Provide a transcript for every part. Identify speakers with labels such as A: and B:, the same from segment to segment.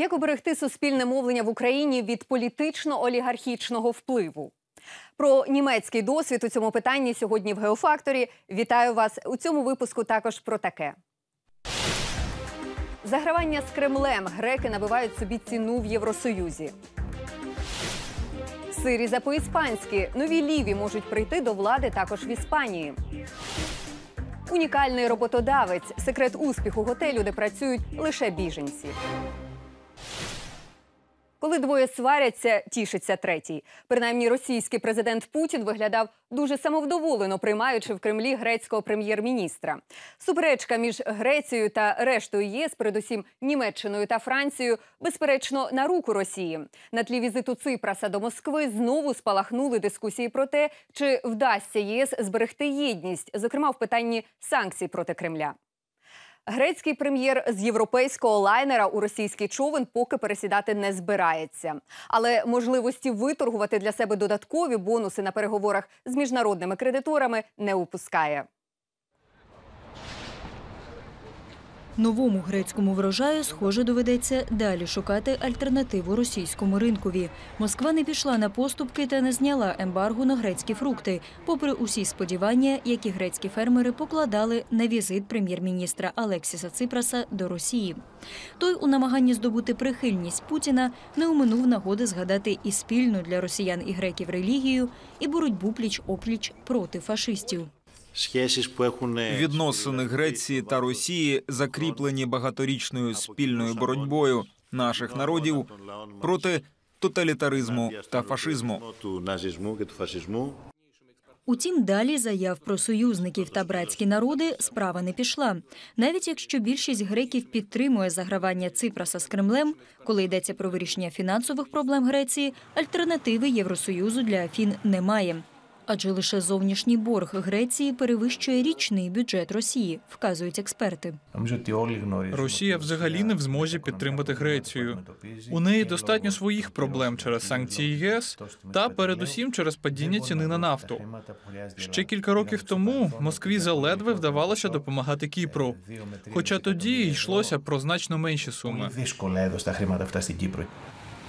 A: Як оберегти суспільне мовлення в Україні від політично-олігархічного впливу? Про німецький досвід у цьому питанні сьогодні в Геофакторі. Вітаю вас у цьому випуску. Також про таке. Загравання з Кремлем греки набивають собі ціну в Євросоюзі. Сиріза по-іспанськи. Нові ліві можуть прийти до влади також в Іспанії. Унікальний роботодавець секрет успіху готелю, де працюють лише біженці. Коли двоє сваряться, тішиться третій. Принаймні, російський президент Путін виглядав дуже самовдоволено, приймаючи в Кремлі грецького прем'єр-міністра. Суперечка між Грецією та рештою ЄС, передусім Німеччиною та Францією, безперечно, на руку Росії. На тлі візиту Ципраса до Москви знову спалахнули дискусії про те, чи вдасться ЄС зберегти єдність, зокрема в питанні санкцій проти Кремля. Грецький прем'єр з європейського лайнера у російський човен поки пересідати не збирається, але можливості виторгувати для себе додаткові бонуси на переговорах з міжнародними кредиторами не упускає.
B: Новому грецькому врожаю, схоже, доведеться далі шукати альтернативу російському ринкові. Москва не пішла на поступки та не зняла ембарго на грецькі фрукти, попри усі сподівання, які грецькі фермери покладали на візит прем'єр-міністра Алексіса Ципраса до Росії. Той у намаганні здобути прихильність Путіна не оминув нагоди згадати і спільну для росіян і греків релігію, і боротьбу пліч опліч проти фашистів.
C: Відносини Греції та Росії закріплені багаторічною спільною боротьбою наших народів проти тоталітаризму та фашизму.
B: Утім, далі заяв про союзників та братські народи справа не пішла. Навіть якщо більшість греків підтримує загравання Ципраса з Кремлем, коли йдеться про вирішення фінансових проблем Греції, альтернативи Євросоюзу для Афін немає. Адже лише зовнішній борг Греції перевищує річний бюджет Росії, вказують експерти.
D: Росія взагалі не в змозі підтримати Грецію. У неї достатньо своїх проблем через санкції ЄС та передусім через падіння ціни на нафту. Ще кілька років тому Москві заледве вдавалося допомагати Кіпру, хоча тоді йшлося про значно менші суми.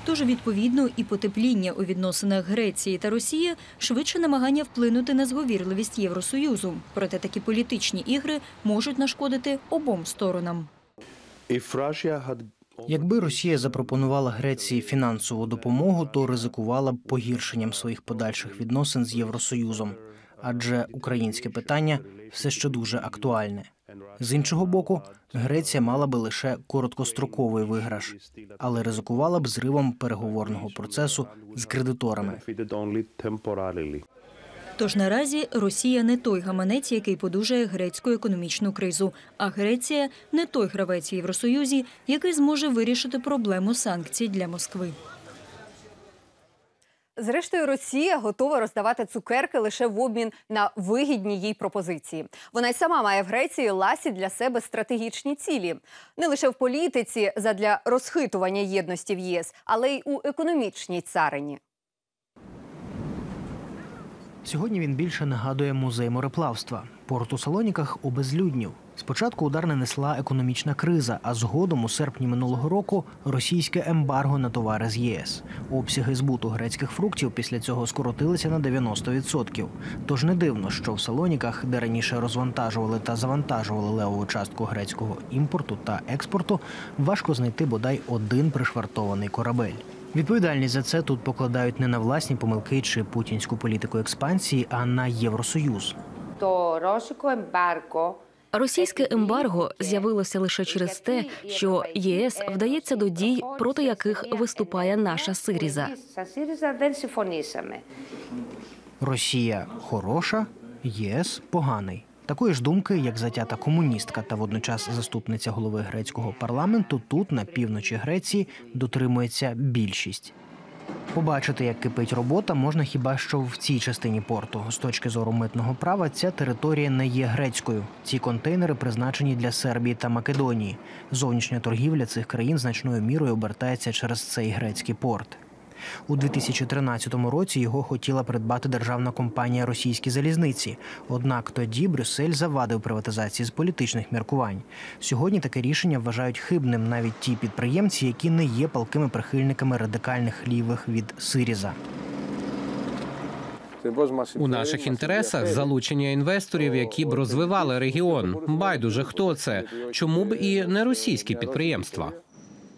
B: Тож, відповідно, і потепління у відносинах Греції та Росії швидше намагання вплинути на зговірливість Євросоюзу. Проте такі політичні ігри можуть нашкодити обом сторонам.
E: Якби Росія запропонувала Греції фінансову допомогу, то ризикувала б погіршенням своїх подальших відносин з Євросоюзом, адже українське питання все ще дуже актуальне. З іншого боку, Греція мала би лише короткостроковий виграш, але ризикувала б зривом переговорного процесу з кредиторами.
B: Тож наразі Росія не той гаманець, який подужає грецьку економічну кризу, а Греція не той гравець в Євросоюзі, який зможе вирішити проблему санкцій для Москви.
A: Зрештою, Росія готова роздавати цукерки лише в обмін на вигідні їй пропозиції. Вона й сама має в Греції ласі для себе стратегічні цілі не лише в політиці задля розхитування єдності в ЄС, але й у економічній царині.
E: Сьогодні він більше нагадує музей мореплавства. Порт у Салоніках обезлюднів. Спочатку удар нанесла економічна криза, а згодом у серпні минулого року російське ембарго на товари з ЄС. Обсяги збуту грецьких фруктів після цього скоротилися на 90%. Тож не дивно, що в салоніках, де раніше розвантажували та завантажували левову частку грецького імпорту та експорту, важко знайти бодай один пришвартований корабель. Відповідальність за це тут покладають не на власні помилки чи путінську політику експансії, а на євросоюз.
F: То ембарго –
G: Російське ембарго з'явилося лише через те, що ЄС вдається до дій, проти яких виступає наша Сиріза.
E: Росія хороша, ЄС поганий. Такої ж думки, як затята комуністка та водночас заступниця голови грецького парламенту, тут на півночі Греції дотримується більшість. Побачити, як кипить робота, можна хіба що в цій частині порту. З точки зору митного права, ця територія не є грецькою. Ці контейнери призначені для Сербії та Македонії. Зовнішня торгівля цих країн значною мірою обертається через цей грецький порт. У 2013 році його хотіла придбати державна компанія Російські залізниці. Однак тоді Брюссель завадив приватизації з політичних міркувань. Сьогодні таке рішення вважають хибним навіть ті підприємці, які не є палкими прихильниками радикальних лівих від Сиріза.
H: У наших інтересах залучення інвесторів, які б розвивали регіон. Байдуже хто це, чому б і не російські підприємства.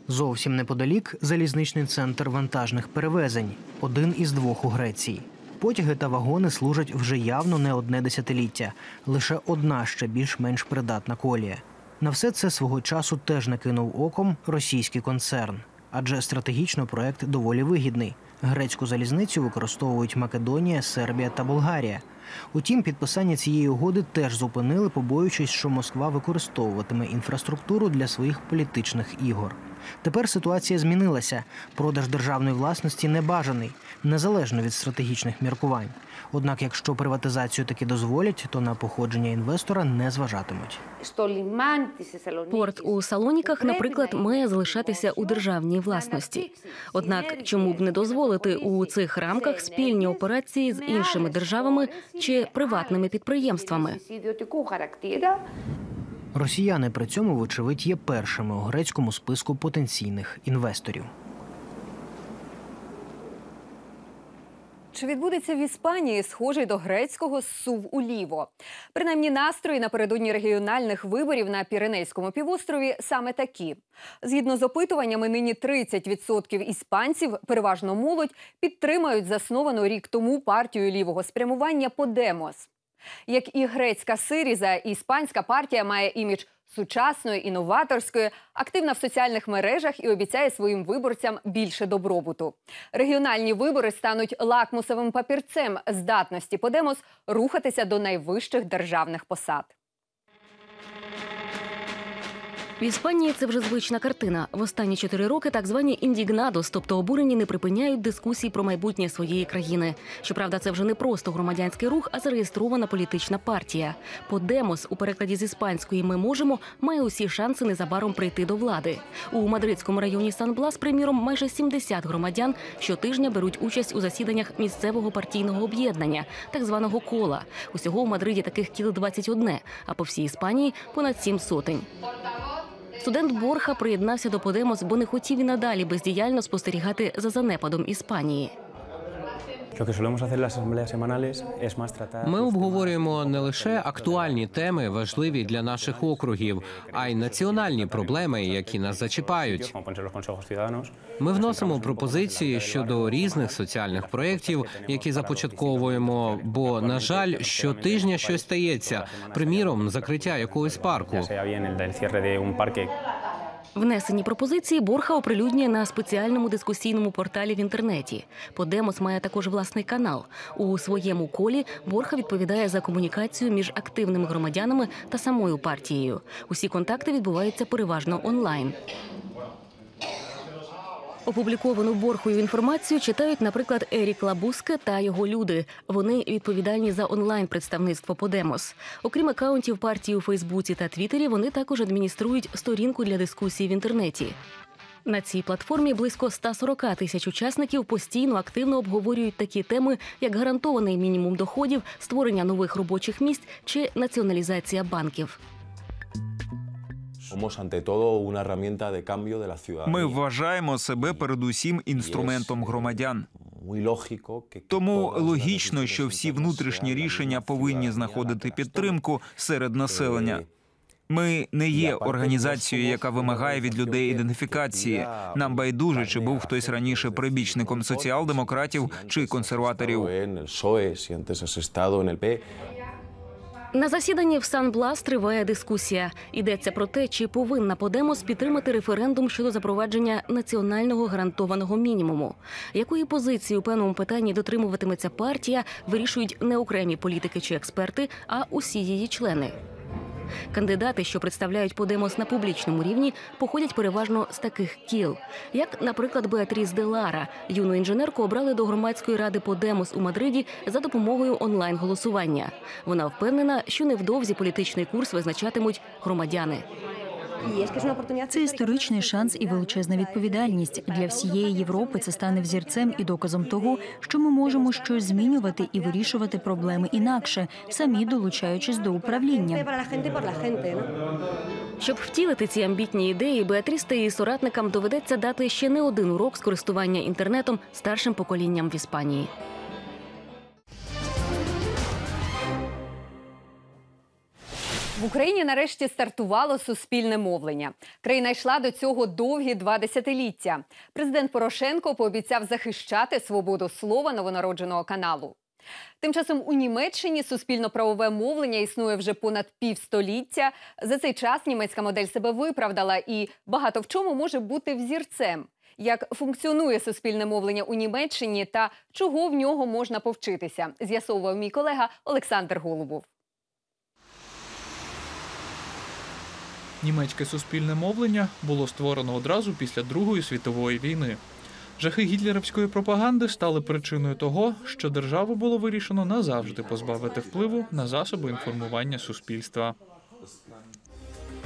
E: Зовсім неподалік залізничний центр вантажних перевезень, один із двох у Греції. Потяги та вагони служать вже явно не одне десятиліття. Лише одна ще більш-менш придатна колія. На все це свого часу теж накинув оком російський концерн, адже стратегічно проект доволі вигідний. Грецьку залізницю використовують Македонія, Сербія та Болгарія. Утім, підписання цієї угоди теж зупинили, побоюючись, що Москва використовуватиме інфраструктуру для своїх політичних ігор. Тепер ситуація змінилася. Продаж державної власності не бажаний, незалежно від стратегічних міркувань. Однак, якщо приватизацію таки дозволять, то на походження інвестора не зважатимуть.
G: Порт у Салоніках, наприклад, має залишатися у державній власності. Однак, чому б не дозволити у цих рамках спільні операції з іншими державами чи приватними підприємствами?
E: Росіяни при цьому, вочевидь, є першими у грецькому списку потенційних інвесторів.
A: Чи відбудеться в Іспанії схожий до грецького сув уліво? Принаймні, настрої напередодні регіональних виборів на Піренейському півострові саме такі. Згідно з опитуваннями, нині 30% іспанців, переважно молодь, підтримають засновану рік тому партію лівого спрямування Подемос. Як і грецька Сиріза, іспанська партія має імідж сучасної, інноваторської, активна в соціальних мережах і обіцяє своїм виборцям більше добробуту. Регіональні вибори стануть лакмусовим папірцем здатності Подемос рухатися до найвищих державних посад.
G: В Іспанії це вже звична картина. В останні чотири роки так звані індігнадос, тобто обурені, не припиняють дискусій про майбутнє своєї країни. Щоправда, це вже не просто громадянський рух, а зареєстрована політична партія. Подемос у перекладі з іспанської ми можемо має усі шанси незабаром прийти до влади. У мадридському районі Сан-Блас, приміром, майже 70 громадян щотижня беруть участь у засіданнях місцевого партійного об'єднання, так званого кола. Усього у Мадриді таких кіл 21, а по всій Іспанії понад сім сотень. Студент Борха приєднався до Подемос, бо не хотів і надалі бездіяльно спостерігати за занепадом Іспанії.
H: Ми обговорюємо не лише актуальні теми, важливі для наших округів, а й національні проблеми, які нас зачіпають. Ми вносимо пропозиції щодо різних соціальних проєктів, які започатковуємо. Бо, на жаль, щотижня щось стається. Приміром, закриття якогось парку.
G: Внесені пропозиції Борха оприлюднює на спеціальному дискусійному порталі в інтернеті. Подемос має також власний канал. У своєму колі Борха відповідає за комунікацію між активними громадянами та самою партією. Усі контакти відбуваються переважно онлайн. Опубліковану борхою інформацію читають, наприклад, Ерік Лабуске та його люди. Вони відповідальні за онлайн представництво Подемос. Окрім акаунтів партії у Фейсбуці та Твіттері, вони також адмініструють сторінку для дискусій в інтернеті. На цій платформі близько 140 тисяч учасників постійно активно обговорюють такі теми, як гарантований мінімум доходів, створення нових робочих місць чи націоналізація банків.
C: Ми вважаємо себе передусім інструментом громадян. Тому логічно, що всі внутрішні рішення повинні знаходити підтримку серед населення.
I: Е,
C: Ми не є організацією, яка вимагає від людей ідентифікації. Нам байдуже, чи був хтось раніше прибічником соціал-демократів чи консерваторів.
G: На засіданні в Сан-Блас триває дискусія. Йдеться про те, чи повинна Подемос підтримати референдум щодо запровадження національного гарантованого мінімуму. Якої позиції у певному питанні дотримуватиметься партія, вирішують не окремі політики чи експерти, а усі її члени. Кандидати, що представляють Подемос на публічному рівні, походять переважно з таких кіл, як, наприклад, Беатріс Делара. Юну інженерку обрали до громадської ради Подемос у Мадриді за допомогою онлайн-голосування. Вона впевнена, що невдовзі політичний курс визначатимуть громадяни.
B: Це історичний шанс і величезна відповідальність для всієї Європи. Це стане взірцем і доказом того, що ми можемо щось змінювати і вирішувати проблеми інакше, самі долучаючись до управління.
G: Щоб втілити ці амбітні ідеї, Беатріс та її соратникам доведеться дати ще не один урок з користування інтернетом старшим поколінням в Іспанії.
A: В Україні нарешті стартувало суспільне мовлення. Країна йшла до цього довгі два десятиліття. Президент Порошенко пообіцяв захищати свободу слова новонародженого каналу. Тим часом у Німеччині суспільно-правове мовлення існує вже понад півстоліття. За цей час німецька модель себе виправдала і багато в чому може бути взірцем. Як функціонує суспільне мовлення у Німеччині та чого в нього можна повчитися, з'ясовував мій колега Олександр Голубов.
D: Німецьке суспільне мовлення було створено одразу після Другої світової війни. Жахи гітлерівської пропаганди стали причиною того, що державу було вирішено назавжди позбавити впливу на засоби інформування суспільства.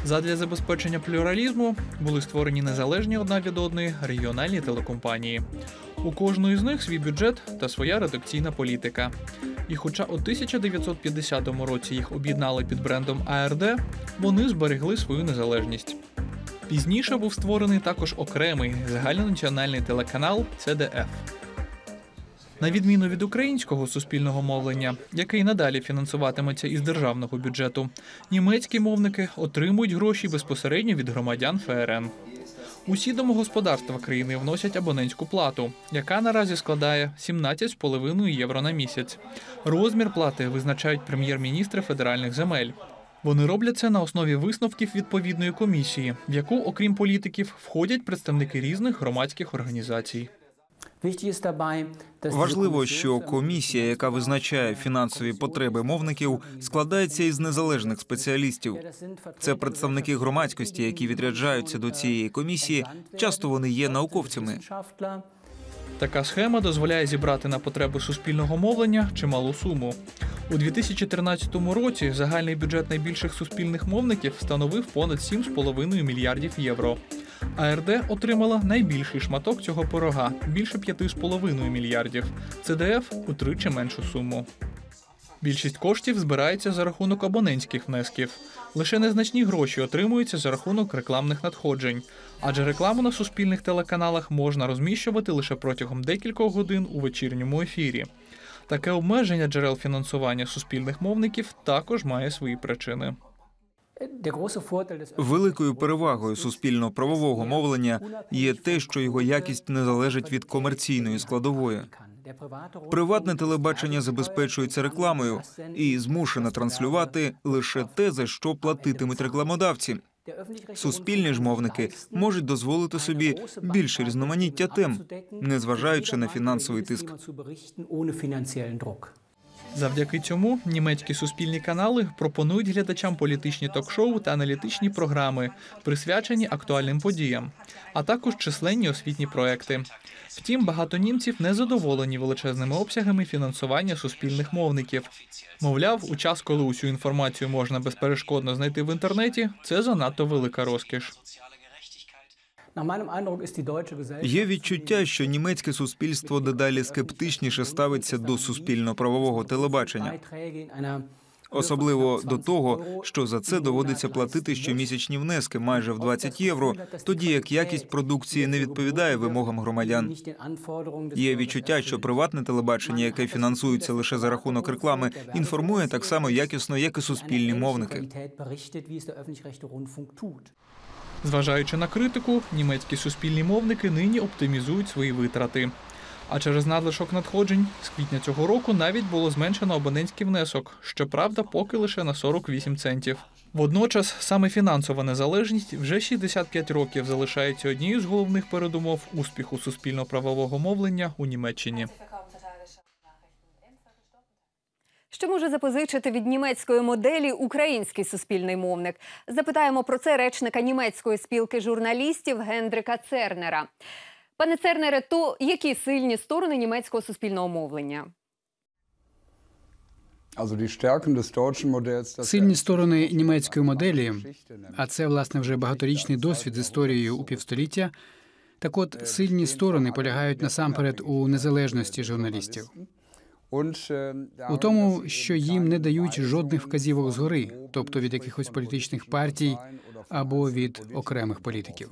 D: Задля забезпечення плюралізму були створені незалежні одна від одної регіональні телекомпанії. У кожної з них свій бюджет та своя редакційна політика. І хоча у 1950 році їх об'єднали під брендом АРД, вони зберегли свою незалежність. Пізніше був створений також окремий загальнонаціональний телеканал ЦДФ. На відміну від українського суспільного мовлення, який надалі фінансуватиметься із державного бюджету, німецькі мовники отримують гроші безпосередньо від громадян ФРН. Усі домогосподарства країни вносять абонентську плату, яка наразі складає 17,5 євро на місяць. Розмір плати визначають прем'єр-міністри федеральних земель. Вони роблять це на основі висновків відповідної комісії, в яку, окрім політиків, входять представники різних громадських організацій.
C: Важливо, що комісія, яка визначає фінансові потреби мовників, складається із незалежних спеціалістів. Це представники громадськості, які відряджаються до цієї комісії. Часто вони є науковцями.
D: Така схема дозволяє зібрати на потреби суспільного мовлення чималу суму. У 2013 році загальний бюджет найбільших суспільних мовників становив понад 7,5 мільярдів євро. АРД отримала найбільший шматок цього порога більше 5,5 мільярдів. ЦДФ утричі меншу суму. Більшість коштів збирається за рахунок абонентських внесків. Лише незначні гроші отримуються за рахунок рекламних надходжень, адже рекламу на суспільних телеканалах можна розміщувати лише протягом декількох годин у вечірньому ефірі. Таке обмеження джерел фінансування суспільних мовників також має свої причини.
C: Великою перевагою суспільно-правового мовлення є те, що його якість не залежить від комерційної складової. Приватне телебачення забезпечується рекламою і змушене транслювати лише те, за що платитимуть рекламодавці. Суспільні ж мовники можуть дозволити собі більше різноманіття тем, незважаючи на фінансовий тиск.
D: Завдяки цьому німецькі суспільні канали пропонують глядачам політичні ток-шоу та аналітичні програми, присвячені актуальним подіям, а також численні освітні проекти. Втім, багато німців не задоволені величезними обсягами фінансування суспільних мовників. Мовляв, у час, коли усю інформацію можна безперешкодно знайти в інтернеті, це занадто велика розкіш.
C: Є відчуття, що німецьке суспільство дедалі скептичніше ставиться до суспільно-правового телебачення, особливо до того, що за це доводиться платити щомісячні внески майже в 20 євро, тоді як якість продукції не відповідає вимогам громадян. Є відчуття, що приватне телебачення, яке фінансується лише за рахунок реклами, інформує так само якісно, як і суспільні мовники.
D: Зважаючи на критику, німецькі суспільні мовники нині оптимізують свої витрати. А через надлишок надходжень з квітня цього року навіть було зменшено абонентський внесок, щоправда, поки лише на 48 центів. Водночас саме фінансова незалежність вже 65 років залишається однією з головних передумов успіху суспільно-правового мовлення у Німеччині.
A: Що може запозичити від німецької моделі український суспільний мовник? Запитаємо про це речника німецької спілки журналістів Гендрика Цернера. Пане Цернере, то які сильні сторони німецького суспільного мовлення?
J: Сильні сторони німецької моделі, а це власне вже багаторічний досвід з історією у півстоліття. Так от сильні сторони полягають насамперед у незалежності журналістів. У тому, що їм не дають жодних вказівок згори, тобто від якихось політичних партій або від окремих політиків.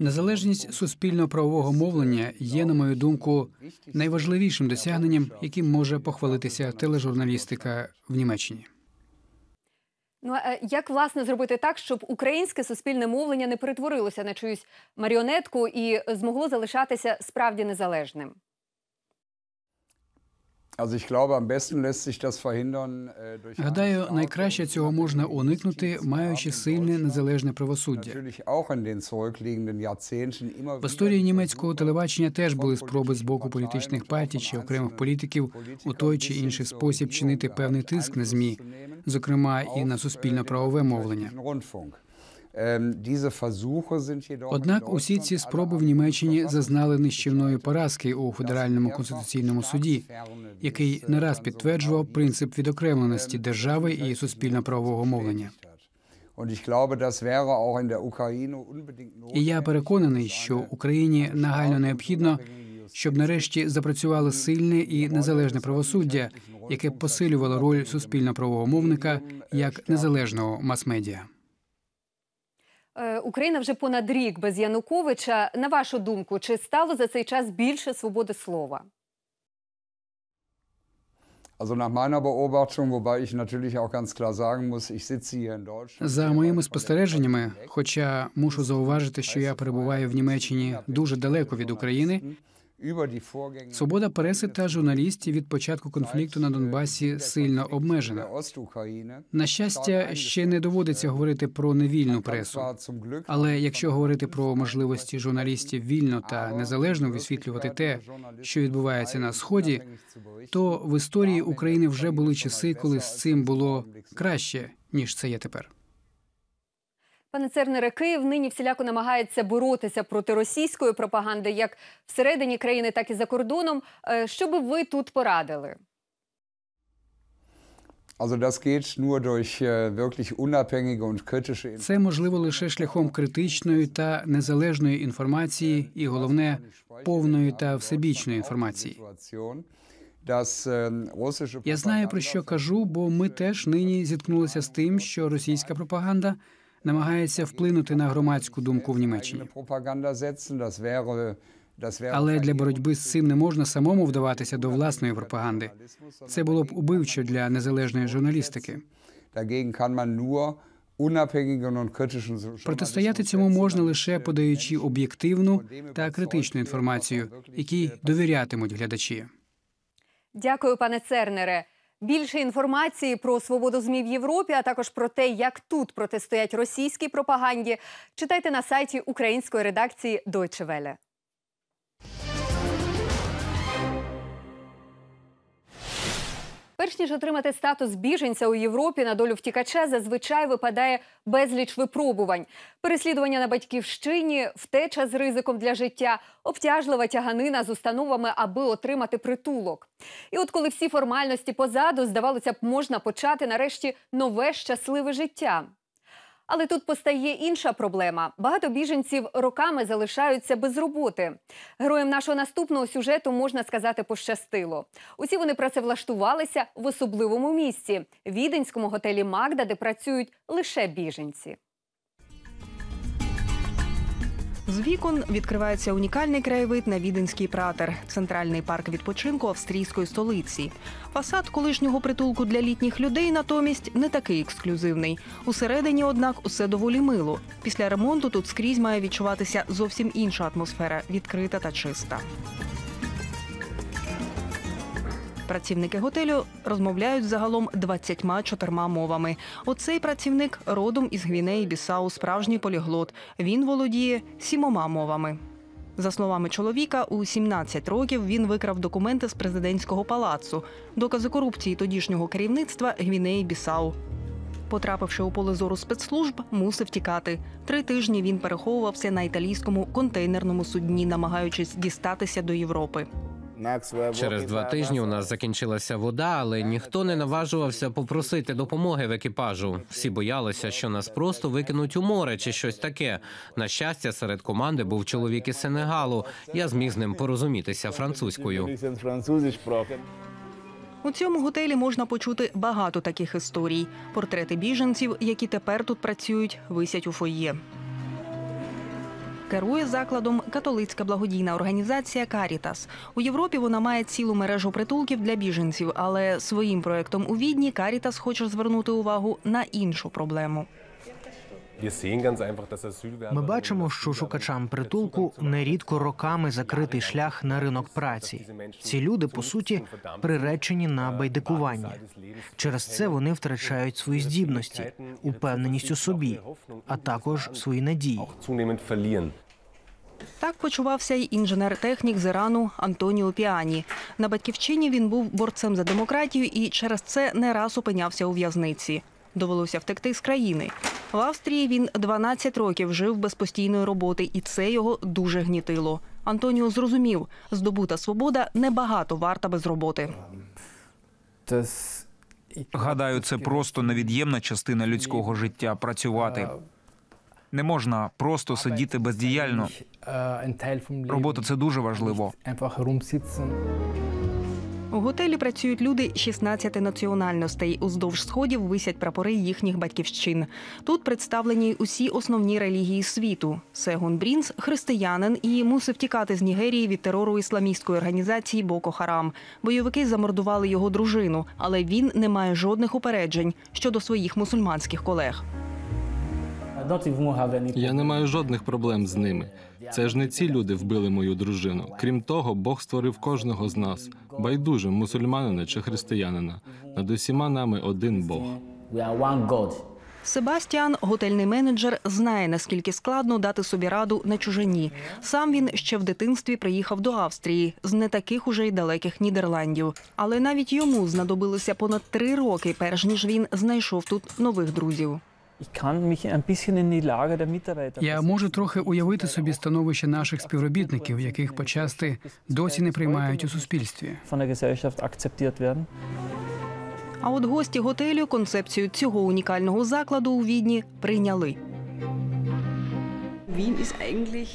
J: Незалежність суспільно-правового мовлення є, на мою думку, найважливішим досягненням, яким може похвалитися тележурналістика в Німеччині.
A: Ну а як власне зробити так, щоб українське суспільне мовлення не перетворилося на чиюсь маріонетку і змогло залишатися справді незалежним?
J: Гадаю, найкраще цього можна уникнути, маючи сильне незалежне правосуддя. В історії німецького телебачення теж були спроби з боку політичних партій чи окремих політиків у той чи інший спосіб чинити певний тиск на змі, зокрема і на суспільно-правове мовлення. Однак усі ці спроби в Німеччині зазнали нищівної поразки у федеральному конституційному суді, який не раз підтверджував принцип відокремленості держави і суспільно-правового мовлення. І я переконаний, що Україні нагально необхідно, щоб нарешті запрацювало сильне і незалежне правосуддя, яке посилювало роль суспільно-правового мовника як незалежного мас-медіа.
A: Е, Україна вже понад рік без Януковича. На вашу думку, чи стало за цей час більше свободи слова?
J: За моїми спостереженнями, хоча мушу зауважити, що я перебуваю в Німеччині дуже далеко від України. Свобода преси та журналістів від початку конфлікту на Донбасі сильно обмежена. На щастя, ще не доводиться говорити про невільну пресу. Але якщо говорити про можливості журналістів вільно та незалежно висвітлювати те, що відбувається на сході, то в історії України вже були часи, коли з цим було краще ніж це є тепер.
A: Пане Цернере, Київ нині всіляко намагається боротися проти російської пропаганди як всередині країни, так і за кордоном. Е, Що би ви тут порадили?
J: Це можливо лише шляхом критичної та незалежної інформації, і головне повної та всебічної інформації. Я знаю про що кажу, бо ми теж нині зіткнулися з тим, що російська пропаганда намагається вплинути на громадську думку в Німеччині. Але для боротьби з цим не можна самому вдаватися до власної пропаганди. Це було б убивчо для незалежної журналістики. Протистояти цьому можна лише подаючи об'єктивну та критичну інформацію, якій довірятимуть глядачі.
A: Дякую, пане Цернере. Більше інформації про свободу ЗМІ в Європі, а також про те, як тут протистоять російській пропаганді, читайте на сайті української редакції Deutsche Welle. Перш ніж отримати статус біженця у Європі на долю втікача, зазвичай випадає безліч випробувань: переслідування на батьківщині, втеча з ризиком для життя, обтяжлива тяганина з установами, аби отримати притулок. І от коли всі формальності позаду, здавалося б, можна почати нарешті нове щасливе життя. Але тут постає інша проблема. Багато біженців роками залишаються без роботи. Героям нашого наступного сюжету можна сказати пощастило. Усі вони працевлаштувалися в особливому місці віденському готелі Магда, де працюють лише біженці.
K: З вікон відкривається унікальний краєвид на Віденський пратер, центральний парк відпочинку австрійської столиці. Фасад колишнього притулку для літніх людей натомість не такий ексклюзивний. Усередині, однак, усе доволі мило. Після ремонту тут скрізь має відчуватися зовсім інша атмосфера, відкрита та чиста. Працівники готелю розмовляють загалом 24 мовами. Оцей працівник родом із Гвінеї Бісау, справжній поліглот. Він володіє сімома мовами. За словами чоловіка, у 17 років він викрав документи з президентського палацу, докази корупції тодішнього керівництва Гвінеї Бісау. Потрапивши у поле зору спецслужб, мусив тікати. Три тижні він переховувався на італійському контейнерному судні, намагаючись дістатися до Європи.
H: Через два тижні у нас закінчилася вода, але ніхто не наважувався попросити допомоги в екіпажу. Всі боялися, що нас просто викинуть у море чи щось таке. На щастя, серед команди був чоловік із Сенегалу. Я зміг з ним порозумітися французькою.
K: У цьому готелі можна почути багато таких історій. Портрети біженців, які тепер тут працюють, висять у фоє. Керує закладом католицька благодійна організація Карітас. У Європі вона має цілу мережу притулків для біженців, але своїм проектом у Відні Карітас хоче звернути увагу на іншу проблему.
E: Ми бачимо, що шукачам притулку нерідко роками закритий шлях на ринок праці. Ці люди, по суті, приречені на байдикування. Через це вони втрачають свої здібності, упевненість у собі, а також свої надії.
K: Так почувався й інженер-технік з Ірану Антоніо Піані. На батьківщині він був борцем за демократію і через це не раз опинявся у в'язниці. Довелося втекти з країни. В Австрії він 12 років жив без постійної роботи, і це його дуже гнітило. Антоніо зрозумів, здобута свобода небагато варта без роботи.
C: Гадаю, це просто невід'ємна частина людського життя працювати. Не можна просто сидіти бездіяльно. Робота це дуже важливо.
K: У готелі працюють люди 16 національностей. Уздовж сходів висять прапори їхніх батьківщин. Тут представлені усі основні релігії світу. Сегун Брінс християнин і мусив тікати з Нігерії від терору ісламістської організації Боко Харам. Бойовики замордували його дружину, але він не має жодних упереджень щодо своїх мусульманських колег.
L: Я не маю жодних проблем з ними. Це ж не ці люди вбили мою дружину. Крім того, Бог створив кожного з нас байдуже, мусульманина чи християнина. Над усіма нами один Бог.
K: Себастіан, готельний менеджер, знає наскільки складно дати собі раду на чужині. Сам він ще в дитинстві приїхав до Австрії з не таких уже й далеких Нідерландів. Але навіть йому знадобилося понад три роки, перш ніж він знайшов тут нових друзів.
J: Я можу трохи уявити собі становище наших співробітників, яких почасти досі не приймають у суспільстві.
K: А от гості готелю концепцію цього унікального закладу у Відні прийняли.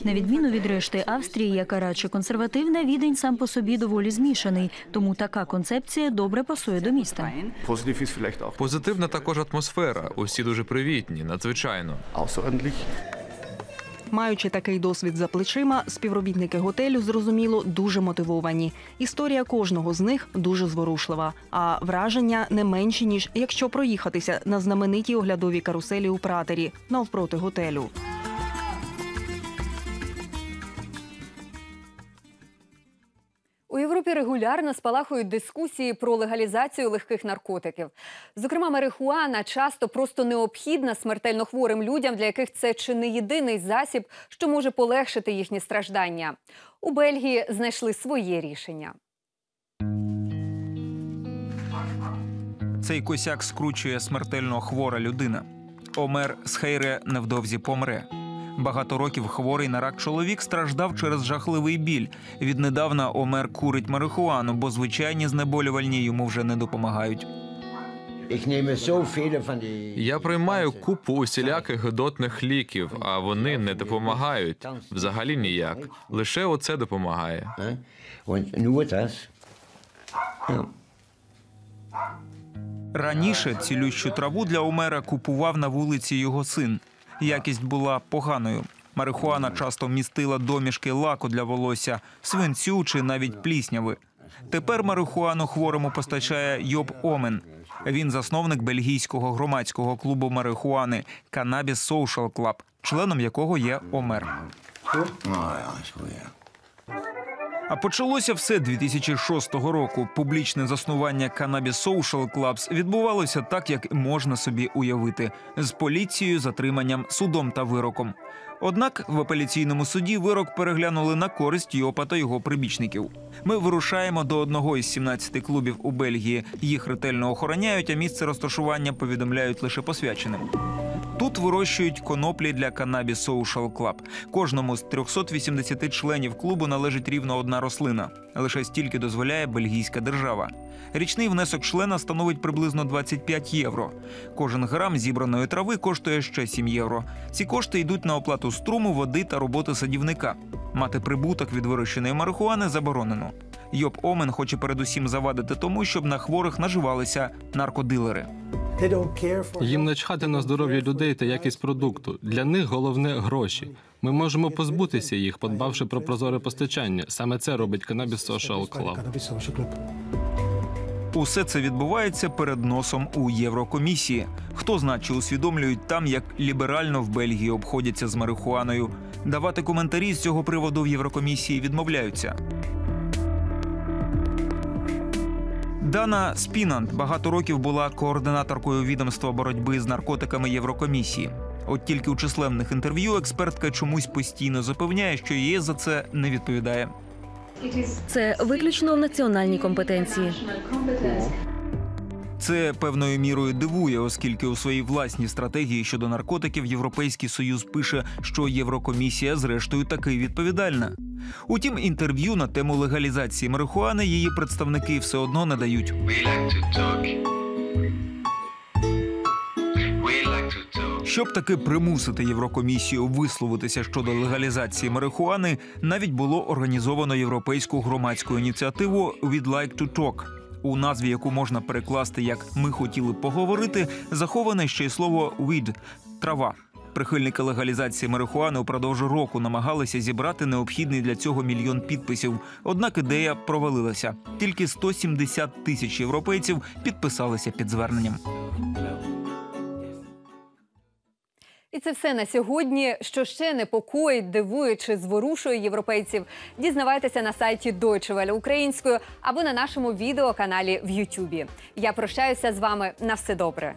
B: На відміну від решти Австрії, яка радше консервативна, відень сам по собі доволі змішаний. Тому така концепція добре пасує до міста.
M: Позитивна також атмосфера. Усі дуже привітні, надзвичайно.
K: Маючи такий досвід за плечима, співробітники готелю зрозуміло дуже мотивовані. Історія кожного з них дуже зворушлива, а враження не менші ніж якщо проїхатися на знаменитій оглядовій каруселі у пратері навпроти готелю.
A: Регулярно спалахують дискусії про легалізацію легких наркотиків. Зокрема, марихуана часто просто необхідна смертельно хворим людям, для яких це чи не єдиний засіб, що може полегшити їхні страждання. У Бельгії знайшли своє рішення.
C: Цей косяк скручує смертельно хвора людина. Омер Схейре невдовзі помре. Багато років хворий на рак чоловік страждав через жахливий біль. Віднедавна Омер курить марихуану, бо звичайні знеболювальні йому вже не допомагають.
M: Я приймаю купу усіляких гидотних ліків, а вони не допомагають. Взагалі ніяк. Лише оце допомагає.
C: Раніше цілющу траву для Омера купував на вулиці його син. Якість була поганою. Марихуана часто містила домішки лаку для волосся, свинцю чи навіть плісняви. Тепер марихуану хворому постачає Йоб Омен. Він засновник бельгійського громадського клубу марихуани Cannabis Social Club, членом якого є Омер. А почалося все 2006 року. Публічне заснування Cannabis Social Clubs відбувалося так, як можна собі уявити, з поліцією, затриманням, судом та вироком. Однак в апеляційному суді вирок переглянули на користь Йопа та його прибічників. Ми вирушаємо до одного із 17 клубів у Бельгії. Їх ретельно охороняють, а місце розташування повідомляють лише посвяченим. Тут вирощують коноплі для Cannabis Social Club. Кожному з 380 членів клубу належить рівно одна рослина. Лише стільки дозволяє бельгійська держава. Річний внесок члена становить приблизно 25 євро. Кожен грам зібраної трави коштує ще 7 євро. Ці кошти йдуть на оплату струму, води та роботи садівника. Мати прибуток від вирощеної марихуани заборонено. Йоб Омен хоче передусім завадити тому, щоб на хворих наживалися наркодилери.
L: Їм начхати на здоров'я людей та якість продукту. Для них головне гроші. Ми можемо позбутися їх, подбавши про прозоре постачання. Саме це робить Cannabis Social Club.
C: Усе це відбувається перед носом у Єврокомісії. Хто зна, чи усвідомлюють там, як ліберально в Бельгії обходяться з марихуаною. Давати коментарі з цього приводу в Єврокомісії відмовляються. Дана Спінант багато років була координаторкою відомства боротьби з наркотиками Єврокомісії. От тільки у численних інтерв'ю експертка чомусь постійно запевняє, що ЄС за це не відповідає.
G: Це виключно в національній компетенції.
C: Це певною мірою дивує, оскільки у своїй власній стратегії щодо наркотиків Європейський Союз пише, що Єврокомісія, зрештою, таки відповідальна. Утім, інтерв'ю на тему легалізації марихуани її представники все одно не дають. Щоб таки примусити Єврокомісію висловитися щодо легалізації марихуани, навіть було організовано європейську громадську ініціативу «We'd like to talk», у назві яку можна перекласти як Ми хотіли поговорити, заховане ще й слово «weed» – трава. Прихильники легалізації марихуани упродовж року намагалися зібрати необхідний для цього мільйон підписів. Однак ідея провалилася. Тільки 170 тисяч європейців підписалися під зверненням.
A: І це все на сьогодні. Що ще непокоїть, дивує чи зворушує європейців, дізнавайтеся на сайті Deutsche Welle українською або на нашому відеоканалі в Ютубі. Я прощаюся з вами на все добре.